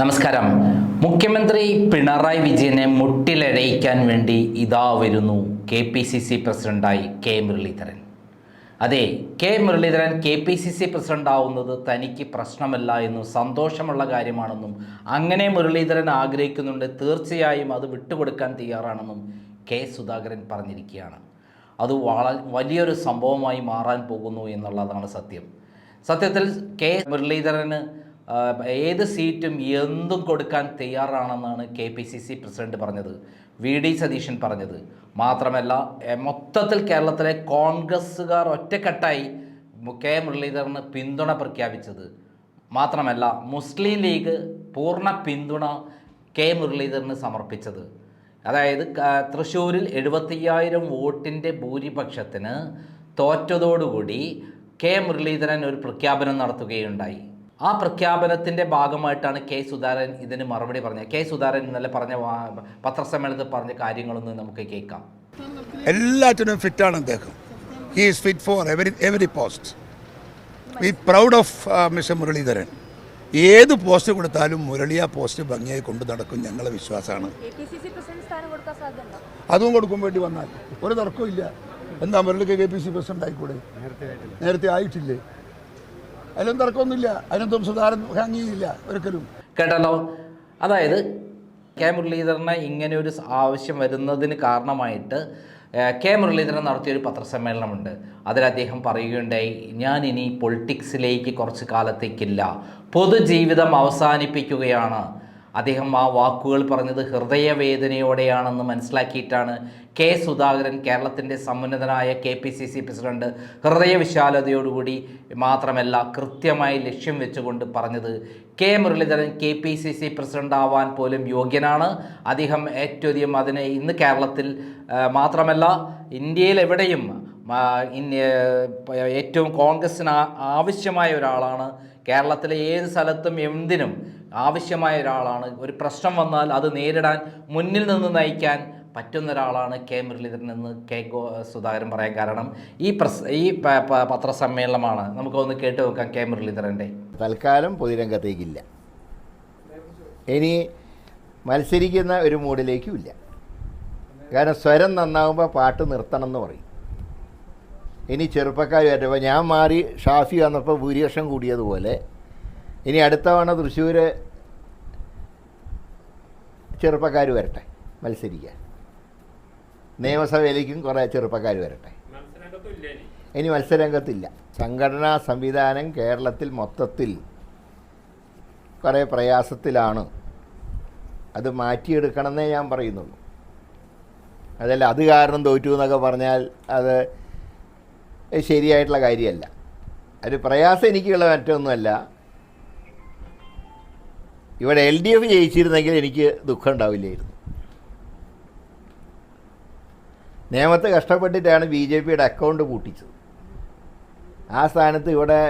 നമസ്കാരം. മുഖ്യമന്ത്രി പിണറായി വിജയനെ മുട്ടിലഴയിക്കാൻ വേണ്ടി ഇതാ വരുന്നു കെ പി സി സി പ്രസിഡന്റായി കെ മുരളീധരൻ. അതെ K Muraleedharan K P C C president ആവുന്നത് തനിക്ക് പ്രശ്നമല്ല എന്നും സന്തോഷമുള്ള കാര്യമാണെന്നും അങ്ങനെ മുരളീധരൻ ആഗ്രഹിക്കുന്നുണ്ട് തീർച്ചയായും അത് വിട്ടുകൊടുക്കാൻ തയ്യാറാണെന്നും കെ സുധാകരൻ പറഞ്ഞിരിക്കുകയാണ്. അത് വള വലിയൊരു സംഭവമായി മാറാൻ പോകുന്നു എന്നുള്ളതാണ് സത്യം. സത്യത്തിൽ കെ മുരളീധരന് ഏത് സീറ്റും എന്തും കൊടുക്കാൻ തയ്യാറാണെന്നാണ് K P C C president പറഞ്ഞത്. വി ഡി സതീശൻ പറഞ്ഞത്. മാത്രമല്ല മൊത്തത്തിൽ കേരളത്തിലെ കോൺഗ്രസ്സുകാർ ഒറ്റക്കെട്ടായി കെ മുരളീധരന് പിന്തുണ പ്രഖ്യാപിച്ചത്. മാത്രമല്ല മുസ്ലിം ലീഗ് പൂർണ പിന്തുണ കെ മുരളീധരന് സമർപ്പിച്ചത്. അതായത് തൃശ്ശൂരിൽ എഴുപത്തയ്യായിരം വോട്ടിന്റെ ഭൂരിപക്ഷത്തിന് തോറ്റതോടുകൂടി കെ മുരളീധരൻ ഒരു പ്രഖ്യാപനം നടത്തുകയുണ്ടായി. ആ പ്രഖ്യാപനത്തിന്റെ ഭാഗമായിട്ടാണ് കെ സുധാരൻ ഇതിന് മറുപടി പറഞ്ഞത്. കെ സുധാരൻ ഇന്നലെ പറഞ്ഞ പത്രസമ്മേളനത്തിൽ പറഞ്ഞ കാര്യങ്ങളൊന്ന് നമുക്ക് കേൾക്കാം. എല്ലാറ്റിനും ഫിറ്റാണ് അദ്ദേഹം. He is fit for every every post we proud of mister Muraleedharan. ഏത് പോസ്റ്റ് കൊടുത്താലും മുരളി ആ പോസ്റ്റ് ഭംഗിയായി കൊണ്ടു നടക്കും ഞങ്ങളെ വിശ്വാസമാണ്. കൊടുക്കാൻ അതും കൊടുക്കും വേണ്ടി വന്നാൽ. ഒരു തർക്കവും ഇല്ല. എന്താ മുരളിക്ക് കെ പി സി പ്രസിഡന്റ് ആയിക്കൂടെ? നേരത്തെ ആയിട്ടില്ലേ? അതിലൊന്നും തർക്കമൊന്നുമില്ല. അതിനൊന്നും സുധാരൻ ഹാങ്ങിയില്ല ഒരിക്കലും. കേട്ടല്ലോ? അതായത് കെ മുരളീധരന് ഇങ്ങനെ ഒരു ആവശ്യം വരുന്നതിന് കാരണമായിട്ട് കെ മുരളീധരൻ നടത്തിയൊരു പത്രസമ്മേളനമുണ്ട്. അതിൽ അദ്ദേഹം പറയുകയുണ്ടായി ഞാൻ ഇനി പൊളിറ്റിക്സിലേക്ക് കുറച്ച് കാലത്തേക്കില്ല. പൊതുജീവിതം അവസാനിപ്പിക്കുകയാണ്. അദ്ദേഹം ആ വാക്കുകൾ പറഞ്ഞത് ഹൃദയവേദനയോടെയാണെന്ന് മനസ്സിലാക്കിയിട്ടാണ് കെ സുധാകരൻ കേരളത്തിന്റെ സമുന്നതനായ K P C C president ഹൃദയവിശാലതയോടുകൂടി മാത്രമല്ല കൃത്യമായി ലക്ഷ്യം വെച്ചുകൊണ്ട് പറഞ്ഞത്. K Muraleedharan K P C C president ആവാൻ പോലും യോഗ്യനാണ്. അദ്ദേഹം ഏറ്റവും അധികം അതിനെ ഇന്ന് കേരളത്തിൽ മാത്രമല്ല ഇന്ത്യയിൽ എവിടെയും ഏറ്റവും കോൺഗ്രസ്സിന് ആവശ്യമായ ഒരാളാണ്. കേരളത്തിലെ ഏത് സ്ഥലത്തും എന്തിനും ആവശ്യമായ ഒരാളാണ്. ഒരു പ്രശ്നം വന്നാൽ അത് നേരിടാൻ മുന്നിൽ നിന്ന് നയിക്കാൻ പറ്റുന്ന ഒരാളാണ് കെ മുരളീധരൻ എന്ന് കെ ഗോ സുധാകരൻ പറയാൻ കാരണം. ഈ പ്രസ് ഈ പത്രസമ്മേളനമാണ്. നമുക്കൊന്ന് കേട്ട് നോക്കാം കെ മുരളീധരന്റെ. തൽക്കാലം പൊതുരംഗത്തേക്കില്ല ഇനി മത്സരിക്കുന്ന ഒരു മൂഡിലേക്കും ഇല്ല കാരണം സ്വരം നന്നാവുമ്പോൾ പാട്ട് നിർത്തണം എന്ന് പറയും. ഇനി ചെറുപ്പക്കാർ വരുമ്പോൾ ഞാൻ മാറി ഷാഫി വന്നപ്പോൾ ഭൂരിപക്ഷം കൂടിയതുപോലെ ഇനി അടുത്ത തവണ തൃശ്ശൂർ ചെറുപ്പക്കാർ വരട്ടെ മത്സരിക്കാൻ. നിയമസഭയിലേക്കും കുറേ ചെറുപ്പക്കാർ വരട്ടെ. ഇനി മത്സരരംഗത്തില്ല. സംഘടനാ സംവിധാനം കേരളത്തിൽ മൊത്തത്തിൽ കുറേ പ്രയാസത്തിലാണ്. അത് മാറ്റിയെടുക്കണമെന്നേ ഞാൻ പറയുന്നുള്ളൂ. അതല്ല അത് കാരണം തോറ്റു എന്നൊക്കെ പറഞ്ഞാൽ അത് ശരിയായിട്ടുള്ള കാര്യമല്ല. ഒരു പ്രയാസം എനിക്കുള്ള മറ്റൊന്നുമല്ല. ഇവിടെ എൽ ഡി എഫ് ജയിച്ചിരുന്നെങ്കിൽ എനിക്ക് ദുഃഖം ഉണ്ടാവില്ലായിരുന്നു. നിയമത്തെ കഷ്ടപ്പെട്ടിട്ടാണ് ബി ജെ പിയുടെ അക്കൗണ്ട് പൂട്ടിച്ചത്. ആ സ്ഥാനത്ത് ഇവിടെ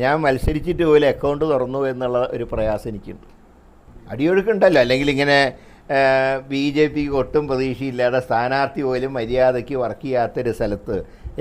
ഞാൻ മത്സരിച്ചിട്ട് പോലും അക്കൗണ്ട് തുറന്നു എന്നുള്ള ഒരു പ്രയാസം എനിക്കുണ്ട്. അടിയൊഴുക്കുണ്ടല്ലോ. അല്ലെങ്കിൽ ഇങ്ങനെ ബി ജെ പിക്ക് ഒട്ടും പ്രതീക്ഷയില്ലാതെ സ്ഥാനാർത്ഥി പോലും മര്യാദയ്ക്ക് വർക്ക് ചെയ്യാത്തൊരു സ്ഥലത്ത്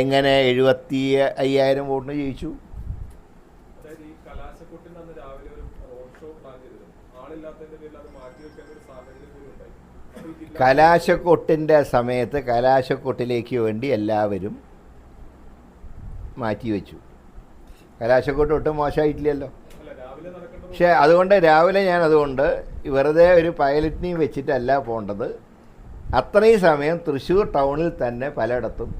എങ്ങനെ എഴുപത്തി അയ്യായിരം വോട്ടിന് ജയിച്ചു അതായത് ഈ കലാശക്കൊട്ടിൽ അന്ന് രാവിലെ ഒരു റോഡ് ഷോ പ്ലാൻ ചെയ്തിരുന്നു ആളില്ലാത്തതിന്റെ പേരിൽ അത് മാറ്റിവെക്കേണ്ട ഒരു സാഹചര്യം പോലും ഉണ്ടായി അപ്പൊ ഈ ജില്ലാ കലാശക്കൊട്ടിന്റെ സമയത്ത് കലാശക്കൊട്ടിലേക്ക് വേണ്ടി എല്ലാവരും മാറ്റി വെച്ചു കലാശക്കൊട്ട് ഒട്ടും മോശമായിട്ടില്ലല്ലോ. പക്ഷേ അതുകൊണ്ട് രാവിലെ ഞാൻ അതുകൊണ്ട് വെറുതെ ഒരു പൈലറ്റിനെയും വെച്ചിട്ടല്ല പോകേണ്ടത് അത്രയും സമയം തൃശ്ശൂർ ടൗണിൽ തന്നെ പലയിടത്തും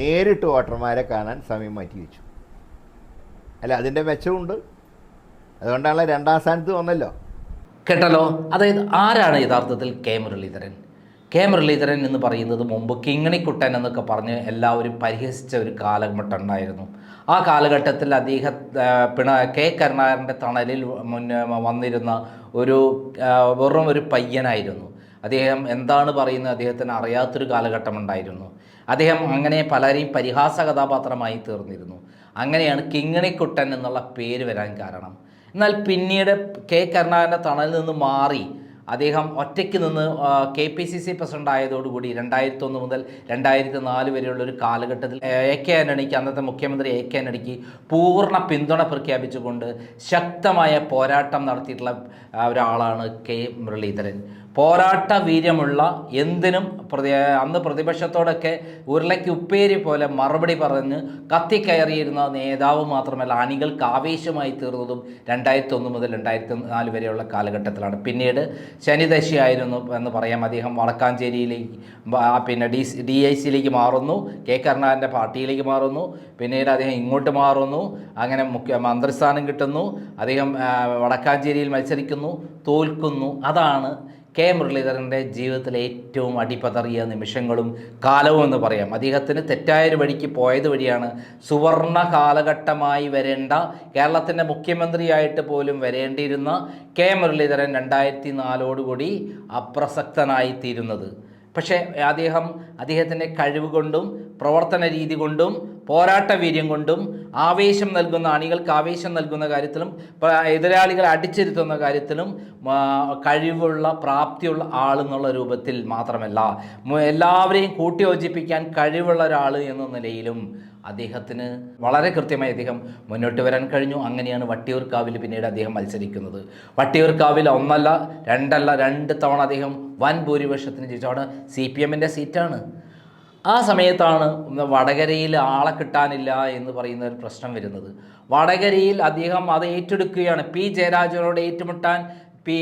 നേരിട്ട് വോട്ടർമാരെ കാണാൻ സമയം മാറ്റി വെച്ചു അല്ല അതിന്റെ മെച്ചമുണ്ട്. അതുകൊണ്ടാണല്ലോ രണ്ടാം സ്ഥാനത്ത് വന്നല്ലോ. കേട്ടല്ലോ അതായത് ആരാണ് യഥാർത്ഥത്തിൽ കെ മുരളീധരൻ കെ മുരളീധരൻ എന്ന് പറയുന്നത് മുമ്പ് കിങ്ങണിക്കുട്ടൻ എന്നൊക്കെ പറഞ്ഞ് എല്ലാവരും പരിഹസിച്ച ഒരു കാലഘട്ടം ഉണ്ടായിരുന്നു ആ കാലഘട്ടത്തിൽ അദ്ദേഹം പിണ കെ കരുണാകരന്റെ തണലിൽ മുന്നേ വന്നിരുന്ന ഒരു വെറും ഒരു പയ്യനായിരുന്നു. അദ്ദേഹം എന്താണ് പറയുന്നത് അദ്ദേഹത്തിന് അറിയാത്തൊരു കാലഘട്ടം ഉണ്ടായിരുന്നു അദ്ദേഹം അങ്ങനെ പലരെയും പരിഹാസ കഥാപാത്രമായി തീർന്നിരുന്നു. അങ്ങനെയാണ് കിങ്ങണിക്കുട്ടൻ എന്നുള്ള പേര് വരാൻ കാരണം. എന്നാൽ പിന്നീട് കെ കരുണാകരന്റെ തണലിൽ നിന്ന് മാറി അദ്ദേഹം ഒറ്റയ്ക്ക് നിന്ന് K P C C president ആയതോടുകൂടി രണ്ടായിരത്തി ഒന്ന് മുതൽ രണ്ടായിരത്തി നാല് വരെയുള്ള ഒരു കാലഘട്ടത്തിൽ എ കെ ആന്റണിക്ക് അന്നത്തെ മുഖ്യമന്ത്രി എ കെ ആന്റണിക്ക് പൂർണ പിന്തുണ പ്രഖ്യാപിച്ചുകൊണ്ട് ശക്തമായ പോരാട്ടം നടത്തിയിട്ടുള്ള ഒരാളാണ് കെ മുരളീധരൻ. പോരാട്ട വീര്യമുള്ള എന്തിനും പ്രതി അന്ന് പ്രതിപക്ഷത്തോടൊക്കെ ഉരുളയ്ക്ക് ഉപ്പേരി പോലെ മറുപടി പറഞ്ഞ് കത്തിക്കയറിയിരുന്ന നേതാവ് മാത്രമല്ല അണികൾക്ക് ആവേശമായി തീർന്നതും രണ്ടായിരത്തി ഒന്ന് മുതൽ രണ്ടായിരത്തി നാല് വരെയുള്ള കാലഘട്ടത്തിലാണ്. പിന്നീട് ശനിദശയായിരുന്നു എന്ന് പറയാം. അദ്ദേഹം വടക്കാഞ്ചേരിയിലേക്ക് പിന്നെ ഡി ഡി ഐ സിയിലേക്ക് മാറുന്നു കെ കരുണാകരന്റെ പാർട്ടിയിലേക്ക് മാറുന്നു പിന്നീട് അദ്ദേഹം ഇങ്ങോട്ട് മാറുന്നു അങ്ങനെ മുഖ്യ മന്ത്രിസ്ഥാനം കിട്ടുന്നു അദ്ദേഹം വടക്കാഞ്ചേരിയിൽ മത്സരിക്കുന്നു തോൽക്കുന്നു. അതാണ് കെ മുരളീധരന്റെ ജീവിതത്തിലെ ഏറ്റവും അടിപതറിയ നിമിഷങ്ങളും കാലവും എന്ന് പറയാം. അദ്ദേഹത്തിന് തെറ്റായൊരു വഴിക്ക് പോയത് വഴിയാണ് സുവർണ കാലഘട്ടമായി വരേണ്ട കേരളത്തിന്റെ മുഖ്യമന്ത്രിയായിട്ട് പോലും വരേണ്ടിയിരുന്ന കെ മുരളീധരൻ രണ്ടായിരത്തി നാലോടുകൂടി അപ്രസക്തനായി തീരുന്നത് പക്ഷേ അദ്ദേഹം അദ്ദേഹത്തിന്റെ കഴിവ് കൊണ്ടും പ്രവർത്തന രീതി കൊണ്ടും പോരാട്ട വീര്യം കൊണ്ടും ആവേശം നൽകുന്ന അണികൾക്ക് ആവേശം നൽകുന്ന കാര്യത്തിലും എതിരാളികളെ അടിച്ചിരുത്തുന്ന കാര്യത്തിലും കഴിവുള്ള പ്രാപ്തിയുള്ള ആൾ എന്നുള്ള രൂപത്തിൽ മാത്രമല്ല എല്ലാവരെയും കൂട്ടിയോജിപ്പിക്കാൻ കഴിവുള്ള ഒരാൾ എന്ന നിലയിലും അദ്ദേഹത്തിന് വളരെ കൃത്യമായി അദ്ദേഹം മുന്നോട്ട് വരാൻ കഴിഞ്ഞു. അങ്ങനെയാണ് വട്ടിയൂർക്കാവിൽ പിന്നീട് അദ്ദേഹം മത്സരിക്കുന്നത്. വട്ടിയൂർക്കാവിൽ ഒന്നല്ല രണ്ടല്ല രണ്ട് തവണ അദ്ദേഹം വൻ ഭൂരിപക്ഷത്തിന് ജയിച്ചു. അവിടെ സി പി എമ്മിന്റെ സീറ്റാണ്. ആ സമയത്താണ് വടകരയിൽ ആളെ കിട്ടാനില്ല എന്ന് പറയുന്ന ഒരു പ്രശ്നം വരുന്നത്. വടകരയിൽ അദ്ദേഹം അത് ഏറ്റെടുക്കുകയാണ്. പി ജയരാജനോട് ഏറ്റുമുട്ടാൻ പി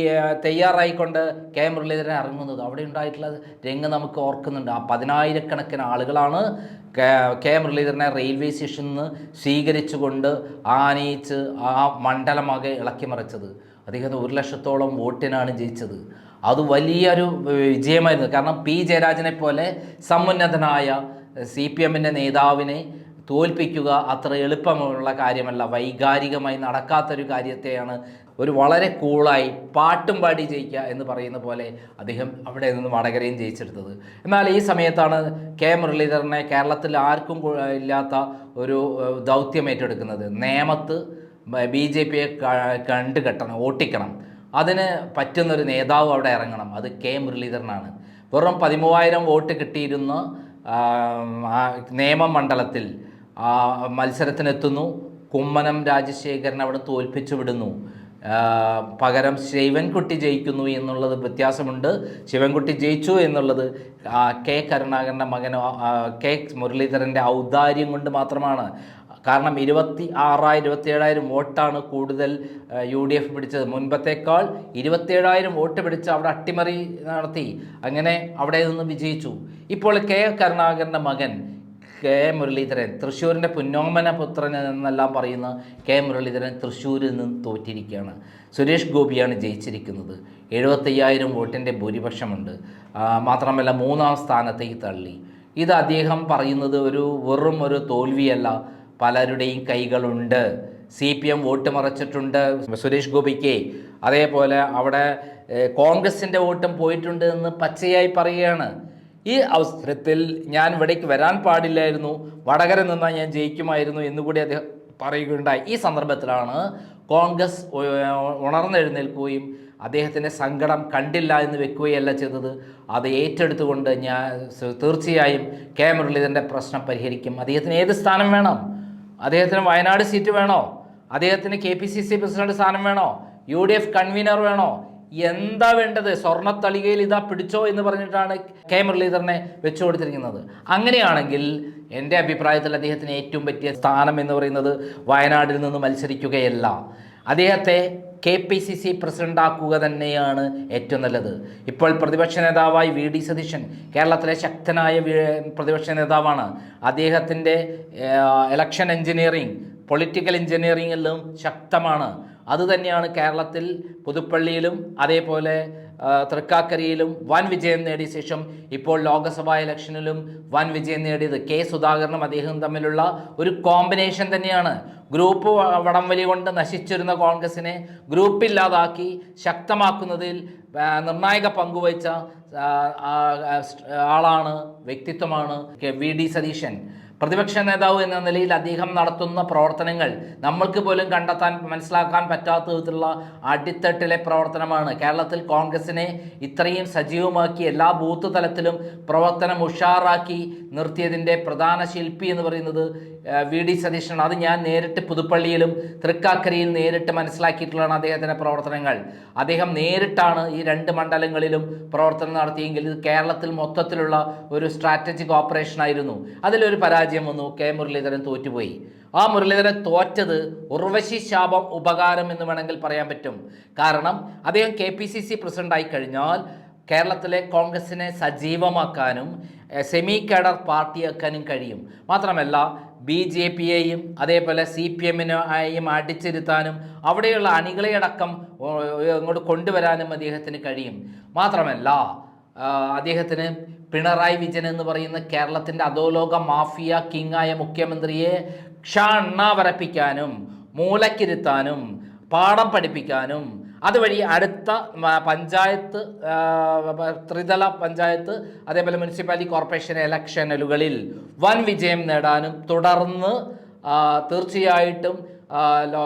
തയ്യാറായിക്കൊണ്ട് കെ മുരളീധരൻ ഇറങ്ങുന്നത്. അവിടെ ഉണ്ടായിട്ടുള്ള രംഗം നമുക്ക് ഓർക്കുന്നുണ്ട്. ആ പതിനായിരക്കണക്കിന് ആളുകളാണ് കെ മുരളീധരനെ റെയിൽവേ സ്റ്റേഷനിൽ നിന്ന് സ്വീകരിച്ചുകൊണ്ട് ആനയിച്ച് ആ മണ്ഡലമാകെ ഇളക്കി മറിച്ചത്. അദ്ദേഹത്തിന് ഒരു ലക്ഷത്തോളം വോട്ടിനാണ് ജയിച്ചത്. അത് വലിയൊരു വിജയമായിരുന്നു. കാരണം പി ജയരാജനെ പോലെ സമുന്നതനായ സി പി എമ്മിന്റെ നേതാവിനെ തോൽപ്പിക്കുക അത്ര എളുപ്പമുള്ള കാര്യമല്ല. വൈകാരികമായി നടക്കാത്തൊരു കാര്യത്തെയാണ് ഒരു വളരെ കൂളായി പാട്ടും പാടി ജയിക്കുക എന്ന് പറയുന്ന പോലെ അദ്ദേഹം അവിടെ നിന്ന് വടകരയും ജയിച്ചെടുത്തത്. എന്നാൽ ഈ സമയത്താണ് കെ മുരളീധരനെ കേരളത്തിൽ ആർക്കും ഇല്ലാത്ത ഒരു ദൗത്യം ഏറ്റെടുക്കുന്നത്. നേമത്ത് ബി ജെ പിയെ കണ്ടുകെട്ടണം ഓട്ടിക്കണം. അതിന് പറ്റുന്നൊരു നേതാവ് അവിടെ ഇറങ്ങണം. അത് കെ മുരളീധരനാണ്. വെറും പതിമൂവായിരം വോട്ട് കിട്ടിയിരുന്ന നിയമമണ്ഡലത്തിൽ മത്സരത്തിനെത്തുന്നു. കുമ്മനം രാജശേഖരൻ അവിടെ തോൽപ്പിച്ചു വിടുന്നു. പകരം ശിവൻകുട്ടി ജയിക്കുന്നു എന്നുള്ളത് വ്യത്യാസമുണ്ട്. ശിവൻകുട്ടി ജയിച്ചു എന്നുള്ളത് കെ കരുണാകരന്റെ മകനോ ആ, കെ മുരളീധരന്റെ ഔദാര്യം കൊണ്ട് മാത്രമാണ്. കാരണം ഇരുപത്തി ആറായിരം ഇരുപത്തിയേഴായിരം വോട്ടാണ് കൂടുതൽ യു ഡി എഫ് പിടിച്ചത്. മുൻപത്തേക്കാൾ ഇരുപത്തിയേഴായിരം വോട്ട് പിടിച്ച് അവിടെ അട്ടിമറി നടത്തി. അങ്ങനെ അവിടെ നിന്ന് വിജയിച്ചു. ഇപ്പോൾ കെ കരുണാകരന്റെ മകൻ കെ മുരളീധരൻ തൃശ്ശൂരിന്റെ പുന്നോമന പുത്രൻ എന്നെല്ലാം പറയുന്ന കെ മുരളീധരൻ തൃശ്ശൂരിൽ നിന്ന് തോറ്റിരിക്കുകയാണ്. സുരേഷ് ഗോപിയാണ് ജയിച്ചിരിക്കുന്നത്. എഴുപത്തയ്യായിരം വോട്ടിന്റെ ഭൂരിപക്ഷമുണ്ട്. മാത്രമല്ല മൂന്നാം സ്ഥാനത്തേക്ക് തള്ളി. ഇത് അദ്ദേഹം പറയുന്നത് ഒരു വെറും ഒരു തോൽവിയല്ല. പലരുടെയും കൈകളുണ്ട്. സി പി എം വോട്ട് മറച്ചിട്ടുണ്ട്. സുരേഷ് ഗോപിക്ക്. അതേപോലെ അവിടെ കോൺഗ്രസിന്റെ വോട്ടും പോയിട്ടുണ്ട് എന്ന് പച്ചയായി പറയുകയാണ്. ഈ അവസരത്തിൽ ഞാൻ ഇവിടേക്ക് വരാൻ പാടില്ലായിരുന്നു. വടകര നിന്നാൽ ഞാൻ ജയിക്കുമായിരുന്നു എന്നുകൂടി അദ്ദേഹം പറയുകയുണ്ടായി. ഈ സന്ദർഭത്തിലാണ് കോൺഗ്രസ് ഉണർന്നെഴുന്നേൽക്കുകയും അദ്ദേഹത്തിന്റെ സങ്കടം കണ്ടില്ല എന്ന് വെക്കുകയല്ല ചെയ്തത്. അത് ഏറ്റെടുത്തുകൊണ്ട് ഞാൻ തീർച്ചയായും കെ മുരളീധരന്റെ പ്രശ്നം പരിഹരിക്കും. അദ്ദേഹത്തിന് ഏത് സ്ഥാനം വേണം? അദ്ദേഹത്തിന് വയനാട് സീറ്റ് വേണോ? അദ്ദേഹത്തിന് K P C C president സ്ഥാനം വേണോ? യു ഡി എഫ് കൺവീനർ വേണോ? എന്താ വേണ്ടത്? സ്വർണത്തളികയിൽ ഇതാ പിടിച്ചോ എന്ന് പറഞ്ഞിട്ടാണ് കെ മുരളീധരനെ വെച്ചു കൊടുത്തിരിക്കുന്നത്. അങ്ങനെയാണെങ്കിൽ എന്റെ അഭിപ്രായത്തിൽ അദ്ദേഹത്തിന് ഏറ്റവും പറ്റിയ സ്ഥാനം എന്ന് പറയുന്നത് വയനാട്ടിൽ നിന്ന് മത്സരിക്കുകയല്ല. അദ്ദേഹത്തെ കെ പി സി സി പ്രസിഡന്റാക്കുക തന്നെയാണ് ഏറ്റവും നല്ലത്. ഇപ്പോൾ പ്രതിപക്ഷ നേതാവായി വി ഡി സതീശൻ കേരളത്തിലെ ശക്തനായ പ്രതിപക്ഷ നേതാവാണ്. അദ്ദേഹത്തിന്റെ ഇലക്ഷൻ എഞ്ചിനീയറിംഗ് പൊളിറ്റിക്കൽ എഞ്ചിനീയറിംഗിലും ശക്തമാണ്. അതുതന്നെയാണ് കേരളത്തിൽ പുതുപ്പള്ളിയിലും അതേപോലെ തൃക്കാക്കരയിലും വൻ വിജയം നേടിയ ശേഷം ഇപ്പോൾ ലോക്സഭാ ഇലക്ഷനിലും വൻ വിജയം നേടിയത് കെ സുധാകരനും അദ്ദേഹവും തമ്മിലുള്ള ഒരു കോമ്പിനേഷൻ തന്നെയാണ്. ഗ്രൂപ്പ് വടം വടംവലി കൊണ്ട് നശിച്ചിരുന്ന കോൺഗ്രസിനെ ഗ്രൂപ്പില്ലാതാക്കി ശക്തമാക്കുന്നതിൽ നിർണായക പങ്കുവഹിച്ച ആളാണ് വ്യക്തിത്വമാണ് വി ഡി സതീശൻ. പ്രതിപക്ഷ നേതാവ് എന്ന നിലയിൽ അദ്ദേഹം നടത്തുന്ന പ്രവർത്തനങ്ങൾ നമ്മൾക്ക് പോലും കണ്ടെത്താൻ മനസ്സിലാക്കാൻ പറ്റാത്ത വിധത്തിലുള്ള അടിത്തട്ടിലെ പ്രവർത്തനമാണ്. കേരളത്തിൽ കോൺഗ്രസിനെ ഇത്രയും സജീവമാക്കി എല്ലാ ബൂത്ത് തലത്തിലും പ്രവർത്തനം ഉഷാറാക്കി നിർത്തിയതിന്റെ പ്രധാന ശില്പി എന്ന് പറയുന്നത് വി ഡി സതീശനാണ്. അത് ഞാൻ നേരിട്ട് പുതുപ്പള്ളിയിലും തൃക്കാക്കരയിൽ നേരിട്ട് മനസ്സിലാക്കിയിട്ടുള്ളതാണ് അദ്ദേഹത്തിന്റെ പ്രവർത്തനങ്ങൾ. അദ്ദേഹം നേരിട്ടാണ് ഈ രണ്ട് മണ്ഡലങ്ങളിലും പ്രവർത്തനം നടത്തിയെങ്കിൽ ഇത് കേരളത്തിൽ മൊത്തത്തിലുള്ള ഒരു സ്ട്രാറ്റജിക് ഓപ്പറേഷൻ ആയിരുന്നു അതിലൊരു പരാജയം വന്നു. കെ മുരളീധരൻ തോറ്റുപോയി. ആ മുരളീധരൻ തോറ്റത് ഉർവശി ശാപം ഉപകാരം എന്ന് വേണമെങ്കിൽ പറയാൻ പറ്റും. കാരണം അദ്ദേഹം കെ പി സി സി പ്രസിഡന്റായി കഴിഞ്ഞാൽ കേരളത്തിലെ കോൺഗ്രസിനെ സജീവമാക്കാനും സെമി കേഡർ പാർട്ടിയാക്കാനും കഴിയും. മാത്രമല്ല ബി ജെ പിയെയും അതേപോലെ സി പി എമ്മിനെയും അടിച്ചിരുത്താനും അവിടെയുള്ള അണികളെയടക്കം ഇങ്ങോട്ട് കൊണ്ടുവരാനും അദ്ദേഹത്തിന് കഴിയും. മാത്രമല്ല അദ്ദേഹത്തിന് പിണറായി വിജയൻ എന്ന് പറയുന്ന കേരളത്തിന്റെ അധോലോക മാഫിയ കിങ്ങായ മുഖ്യമന്ത്രിയെ ക്ഷണ്ണ മൂലക്കിരുത്താനും പാഠം പഠിപ്പിക്കാനും അതുവഴി അടുത്ത പഞ്ചായത്ത് ത്രിതല പഞ്ചായത്ത് അതേപോലെ മുനിസിപ്പാലിറ്റി കോർപ്പറേഷൻ ഇലക്ഷനുകളിൽ വൻ വിജയം നേടാനും തുടർന്ന് തീർച്ചയായിട്ടും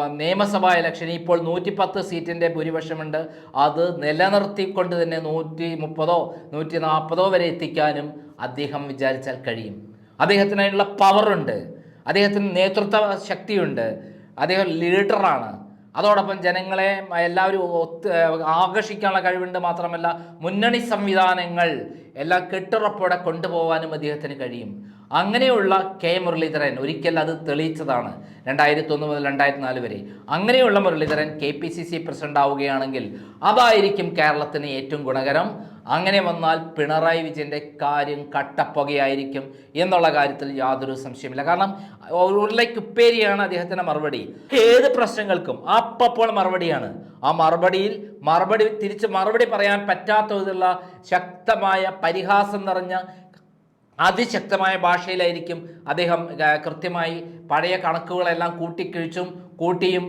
നിയമസഭാ ഇലക്ഷൻ ഇപ്പോൾ നൂറ്റിപ്പത്ത് സീറ്റിന്റെ ഭൂരിപക്ഷമുണ്ട്. അത് നിലനിർത്തിക്കൊണ്ട് തന്നെ നൂറ്റി മുപ്പതോ നൂറ്റി നാൽപ്പതോ വരെ എത്തിക്കാനും അദ്ദേഹം വിചാരിച്ചാൽ കഴിയും. അദ്ദേഹത്തിനുള്ള പവറുണ്ട്. അദ്ദേഹത്തിന് നേതൃത്വ ശക്തിയുണ്ട്. അദ്ദേഹം ലീഡറാണ്. അതോടൊപ്പം ജനങ്ങളെ എല്ലാവരും ഒത്ത് ആകർഷിക്കാനുള്ള കഴിവുണ്ട് മാത്രമല്ല മുന്നണി സംവിധാനങ്ങൾ എല്ലാം കെട്ടുറപ്പോടെ കൊണ്ടുപോകാനും അദ്ദേഹത്തിന് കഴിയും. അങ്ങനെയുള്ള കെ മുരളീധരൻ ഒരിക്കൽ അത് തെളിയിച്ചതാണ് രണ്ടായിരത്തി ഒന്ന് മുതൽ രണ്ടായിരത്തി നാല് വരെ. അങ്ങനെയുള്ള Muraleedharan K P C C president ആവുകയാണെങ്കിൽ അതായിരിക്കും കേരളത്തിന് ഏറ്റവും ഗുണകരം. അങ്ങനെ വന്നാൽ പിണറായി വിജയന്റെ കാര്യം കട്ടപ്പുകയായിരിക്കും എന്നുള്ള കാര്യത്തിൽ യാതൊരു സംശയമില്ല കാരണം ഉരുളയ്ക്കുപ്പേരിയാണ് അദ്ദേഹത്തിന്റെ മറുപടി. ഏത് പ്രശ്നങ്ങൾക്കും അപ്പപ്പോൾ മറുപടിയാണ്. ആ മറുപടിയിൽ മറുപടി തിരിച്ച് മറുപടി പറയാൻ പറ്റാത്ത ശക്തമായ പരിഹാസം നിറഞ്ഞ അതിശക്തമായ ഭാഷയിലായിരിക്കും അദ്ദേഹം കൃത്യമായി പഴയ കണക്കുകളെല്ലാം കൂട്ടിക്കിഴിച്ചും കൂട്ടിയും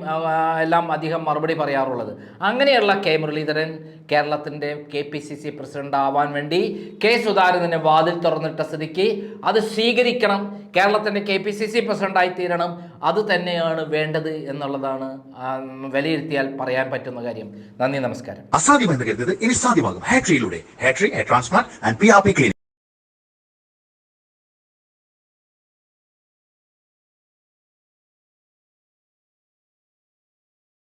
എല്ലാം അദ്ദേഹം മറുപടി പറയാറുള്ളത്. അങ്ങനെയുള്ള കെ മുരളീധരൻ കേരളത്തിന്റെ K P C C president ആവാൻ വേണ്ടി കെ സുധാകരനെ വാതിൽ തുറന്നിട്ട സ്ഥിതിക്ക് അത് സ്വീകരിക്കണം കേരളത്തിന്റെ കെ പി സി സി പ്രസിഡന്റായി തീരണം അത് തന്നെയാണ് വേണ്ടത് എന്നുള്ളതാണ് വിലയിരുത്തിയാൽ പറയാൻ പറ്റുന്ന കാര്യം. നന്ദി നമസ്കാരം. അസാധ്യമെന്ന് കരുതുന്നത് ഇനി സാധ്യമാകും. ഹാട്രിയിലൂടെ ഹാട്രി transplant and P R P